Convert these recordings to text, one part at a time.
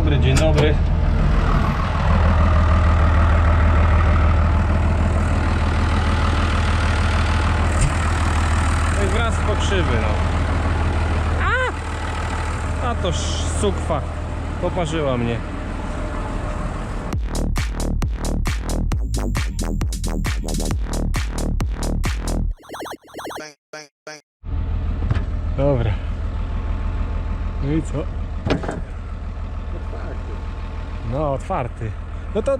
dobry, dzień dobry. No i wraz z pokrzywy, no. A! A to sukwa poparzyła mnie. Dobra. No i co? No, otwarty. No to,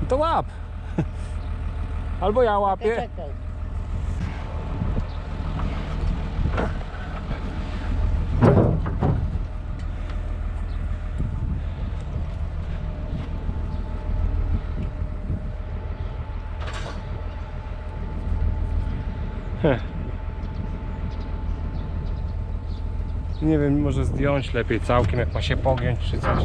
no to łap. Albo ja łapię. Czekaj. Heh. Nie wiem, może zdjąć lepiej całkiem, jak ma się pogiąć czy coś.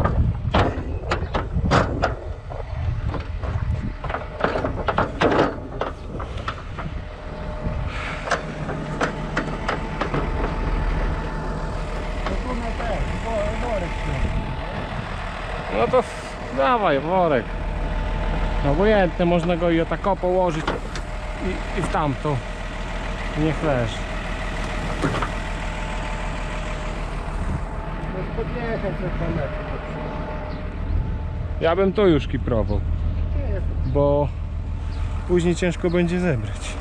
No to dawaj worek. No obojętne, można go i o tako położyć i, i w tamto. Niech leży. Możesz podjechać za dwa metry. Ja bym to już kiprował, bo później ciężko będzie zebrać.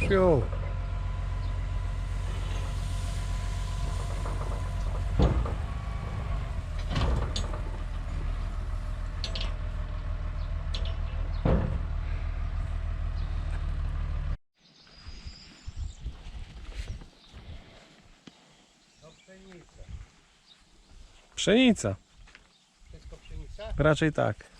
Już, pszenica. Pszenica, Wszystko pszenica? raczej tak.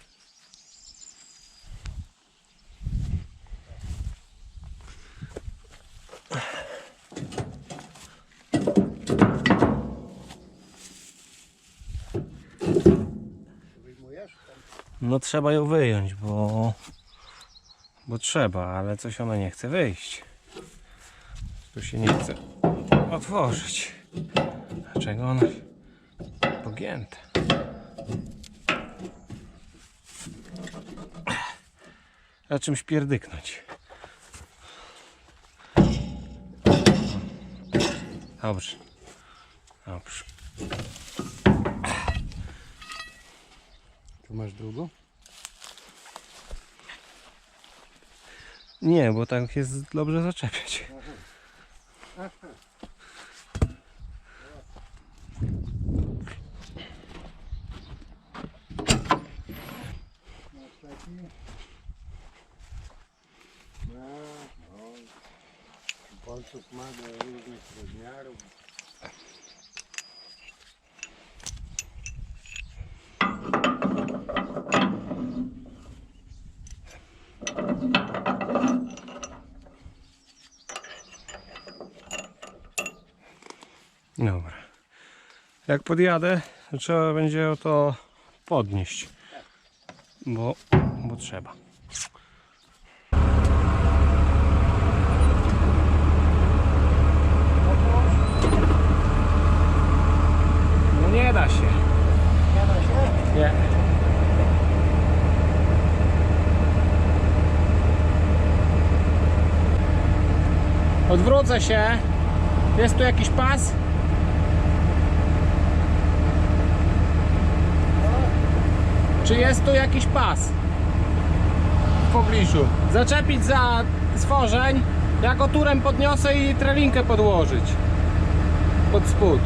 Wyjmujesz? Tam No trzeba ją wyjąć, bo bo trzeba, ale coś ona nie chce wyjść. Tu się nie chce otworzyć. Dlaczego ona pogięta? Trzeba czymś pierdyknąć. Dobrze. Dobrze. Tu masz drugą? Nie, bo tak jest dobrze zaczepiać. No taki. No, no. Bolców ma do różnych rozmiarów. Dobra. Jak podjadę, to trzeba będzie to podnieść. Bo, bo trzeba. No nie da się. Nie da się? Nie. Odwrócę się. Jest tu jakiś pas? Czy jest tu jakiś pas? W pobliżu. Zaczepić za stworzeń. Ja go turem podniosę i trelinkę podłożyć. Pod spód.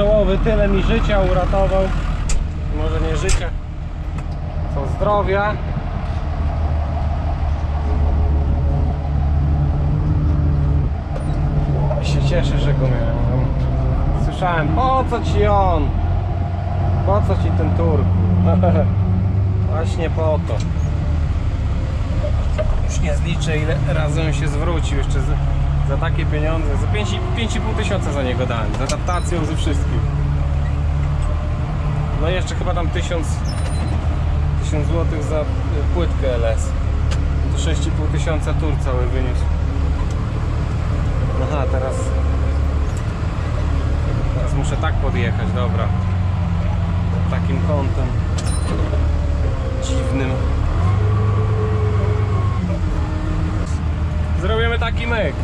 Czołowy tyle mi życia uratował. Może nie życia, co zdrowia. I się cieszę, że go miałem. Słyszałem, po co ci on? Po co ci ten tur? Właśnie po to. Już nie zliczę ile razy on się zwrócił jeszcze za takie pieniądze. Za 5 5,5 tysiąca za niego dałem. Z adaptacją ze wszystkim. No i jeszcze chyba tam 1000 1000 zł za y, płytkę LS. To 6,5 tysiąca tur cały wyniósł. Aha, teraz Teraz muszę tak podjechać, dobra. Takim kątem dziwnym. Zrobimy taki myk.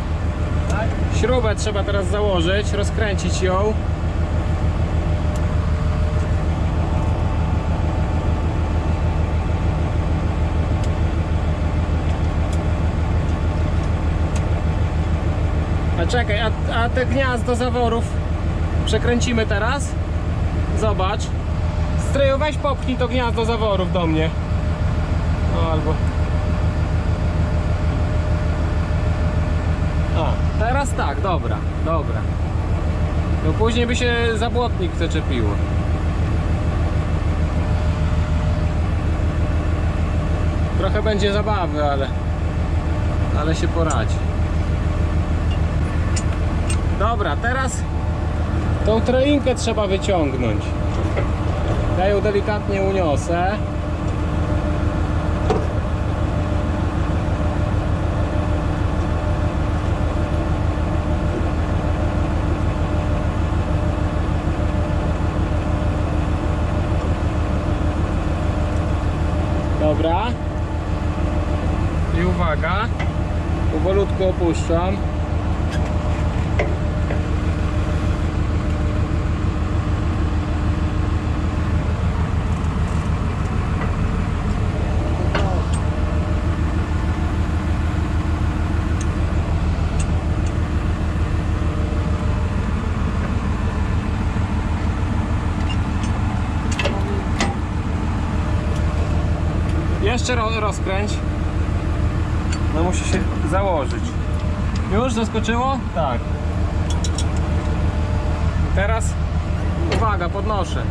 Śrubę trzeba teraz założyć, rozkręcić ją. A czekaj, a, a te gniazdo zaworów przekręcimy teraz? Zobacz. Stryju, weź popchnij to gniazdo zaworów do mnie. No albo... A, teraz tak, dobra, dobra. No później by się zabłotnik zaczepiło. Trochę będzie zabawy, ale... Ale się poradzi. Dobra, teraz tą troinkę trzeba wyciągnąć. Ja ją delikatnie uniosę. Dobra. I uwaga. Powolutku opuszczam. Jeszcze ro rozkręć. No musi się założyć. Już zaskoczyło? Tak. Teraz uwaga, podnoszę.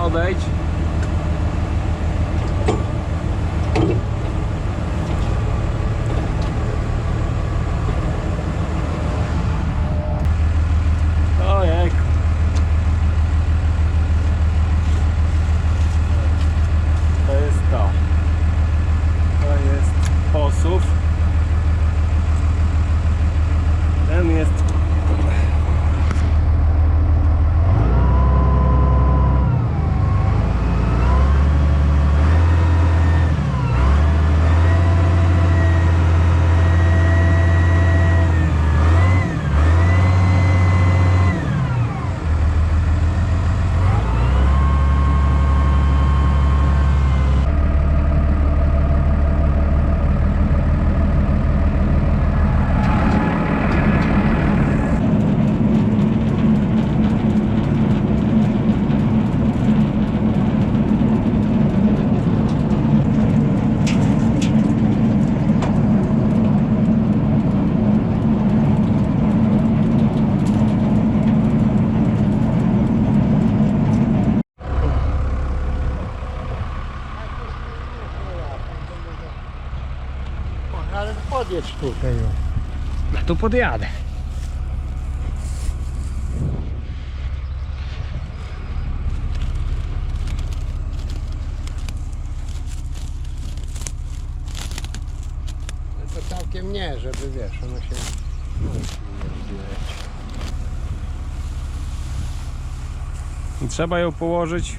Odejdź. Ojej. To jest to. To jest posuw. Ten jest. O, Podjedź tutaj. o. No tu podjadę. To całkiem nie, żeby wiesz, ono się. I trzeba ją położyć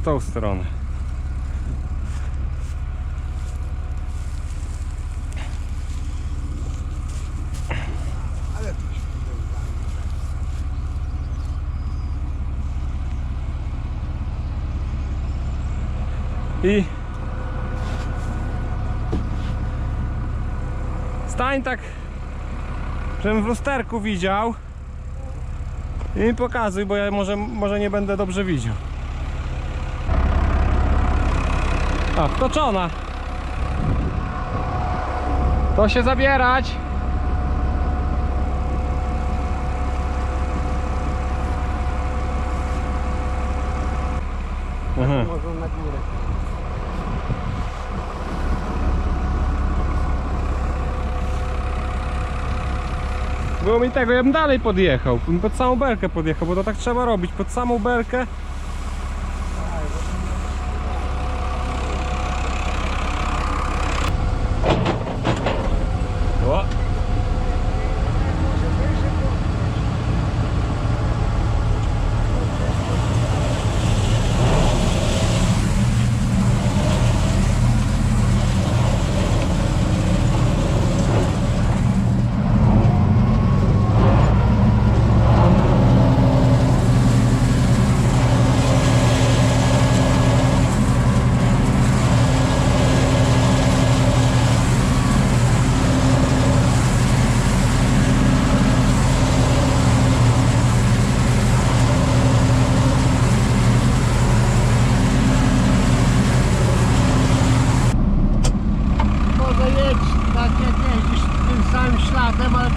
w tą stronę. I stań tak, żebym w lusterku widział i pokazuj, bo ja może, może nie będę dobrze widział. A, wtoczona. To się zabierać. Aha. Może na górę. Było mi tego, ja bym dalej podjechał. bym Pod samą belkę podjechał, bo to tak trzeba robić. Pod samą belkę. O. Może jedź tak jak jeździsz tym samym śladem, ale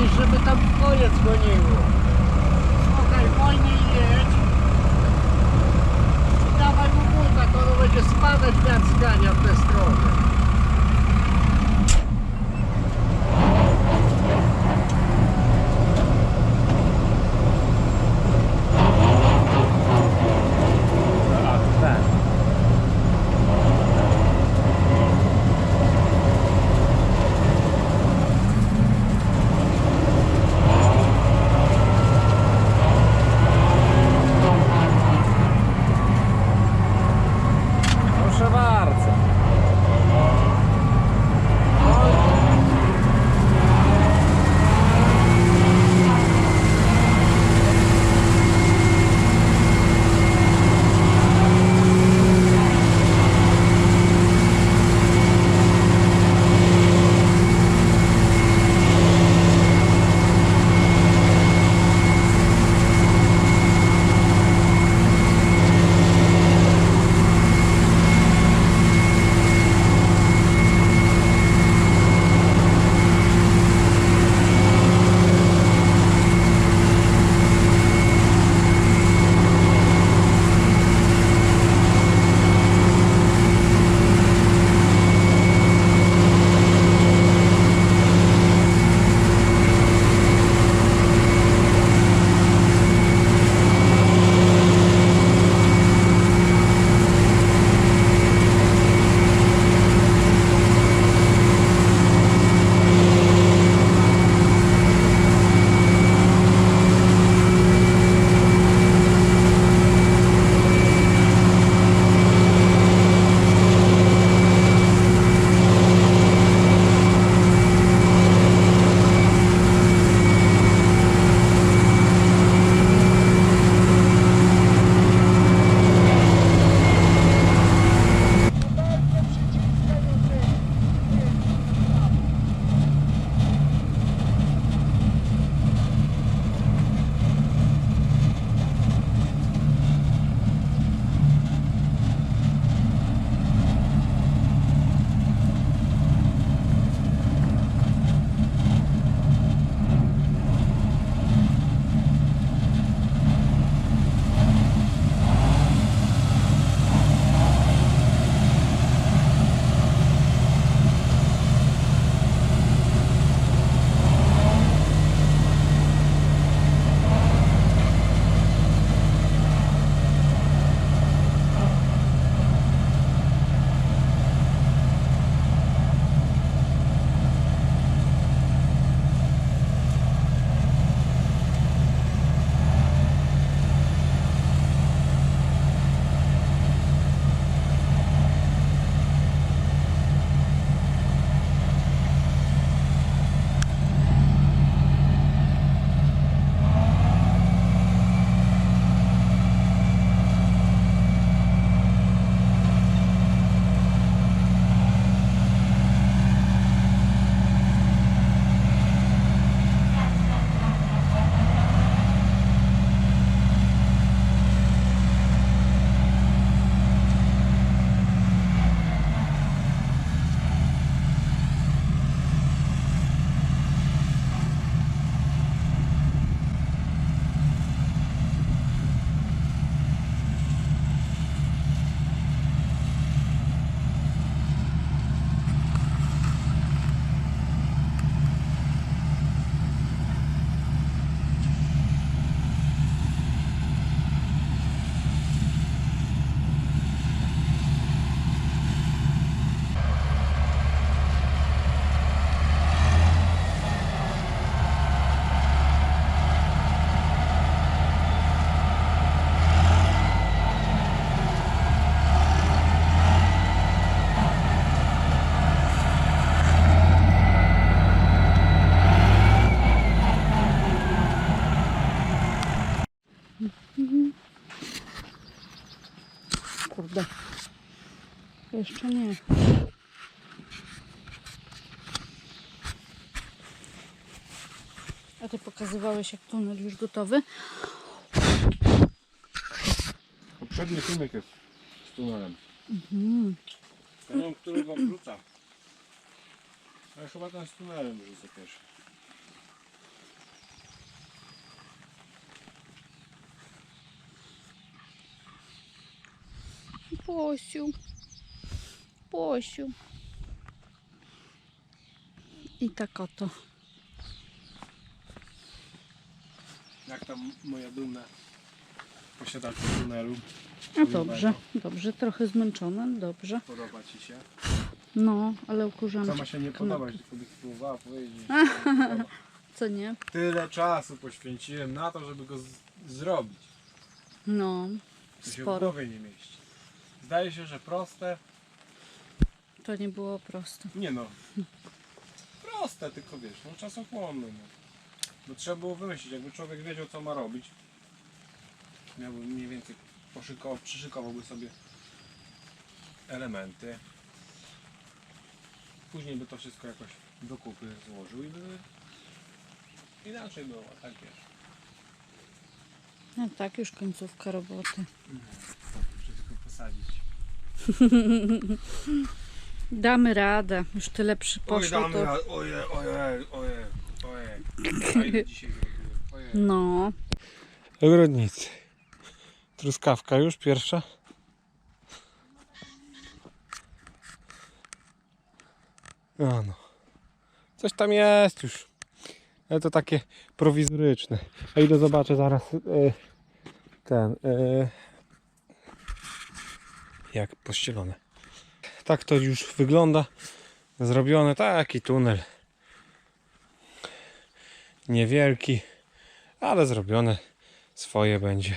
podnieś, żeby tam koniec goniło. Słuchaj, wolniej jedź. I dawaj mu buta, to ono będzie spadać wiatr zgania w tę stronę. Jeszcze nie. A ty pokazywałeś jak tunel już gotowy? Poprzedni filmik jest z tunelem. Mhm. Ten, który wam wrzuca. Ale chyba ten z tunelem wrzucę pierwszy. Posiu. Posiu. I tak oto. Jak tam moja dumna posiadaczka tunelu? No dobrze, dobrze. Trochę zmęczona, dobrze. Podoba Ci się? No, ale ukurzam Sama się się nie podoba, tylko byś spróbowała powiedzieć. Co nie? Tyle czasu poświęciłem na to, żeby go z- zrobić. No, To się w sporo. głowie nie mieści. Zdaje się, że proste. To nie było proste. Nie no. Proste, tylko wiesz, no czasochłonne. No. Bo trzeba było wymyślić, jakby człowiek wiedział co ma robić. Miałby mniej więcej poszykował, przyszykowałby sobie elementy. Później by to wszystko jakoś do kupy złożył i by inaczej było, tak wiesz. No tak, już końcówka roboty. Wszystko posadzić. Damy radę. Już tyle przy Oj, damy to. radę. Ojej, ojej, ojej, ojej. A ile dzisiaj zrobiłem? Ojej. No, Ogrodnicy. Truskawka już pierwsza. A no. Coś tam jest już. Ale to takie prowizoryczne. A idę zobaczę zaraz e, ten e, jak pościelone. Tak to już wygląda. Zrobione taki tunel. Niewielki, ale zrobione swoje będzie.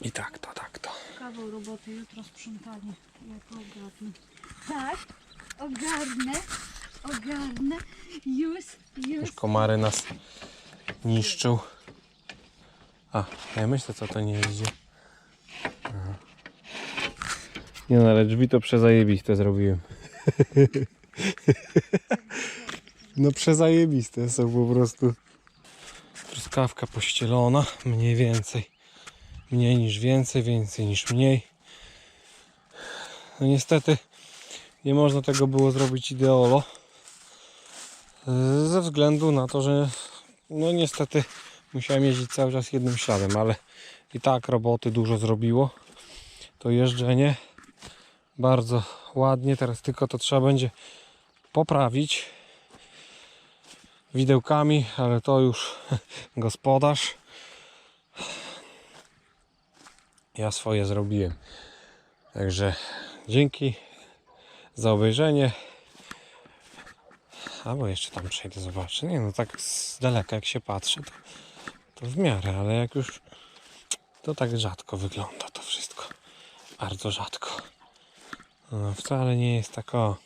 I tak to, tak to. kawał roboty, jutro sprzątanie. Jak ogarnę. Tak, ogarnę, ogarnę. Już, już. Już komary nas niszczył. A, ja myślę co to nie jeździ. Aha. Nie no, ale drzwi to przezajebiste zrobiłem. No przezajebiste są po prostu. Truskawka pościelona, mniej więcej. Mniej niż więcej, więcej niż mniej. No niestety nie można tego było zrobić ideolo. Ze względu na to, że no niestety musiałem jeździć cały czas jednym śladem, ale i tak roboty dużo zrobiło. To jeżdżenie bardzo ładnie, teraz tylko to trzeba będzie poprawić widełkami, ale to już gospodarz. Ja swoje zrobiłem. Także dzięki za obejrzenie. Albo jeszcze tam przejdę, zobaczę. Nie no, tak z daleka jak się patrzy, to, to w miarę, ale jak już to tak rzadko wygląda to wszystko. Bardzo rzadko. No, wcale nie jest tak o.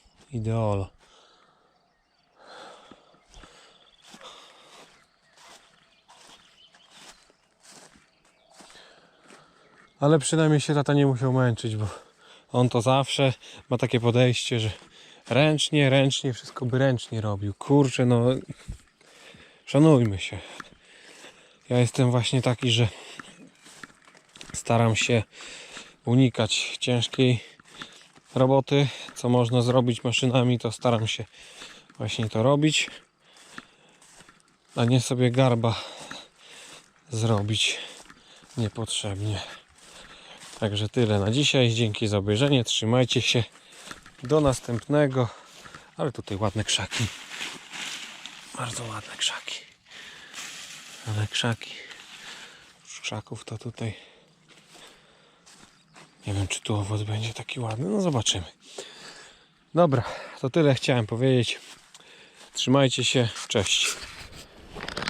Ale przynajmniej się tata nie musiał męczyć, bo on to zawsze ma takie podejście, że ręcznie, ręcznie, wszystko by ręcznie robił. Kurczę, no szanujmy się. Ja jestem właśnie taki, że staram się unikać ciężkiej roboty. Co można zrobić maszynami, to staram się właśnie to robić, a nie sobie garba zrobić niepotrzebnie. Także tyle na dzisiaj. Dzięki za obejrzenie. Trzymajcie się. Do następnego. Ale tutaj ładne krzaki. Bardzo ładne krzaki. Ale krzaki. Z krzaków to tutaj. Nie wiem, czy tu owoc będzie taki ładny. No zobaczymy. Dobra, to tyle chciałem powiedzieć. Trzymajcie się. Cześć.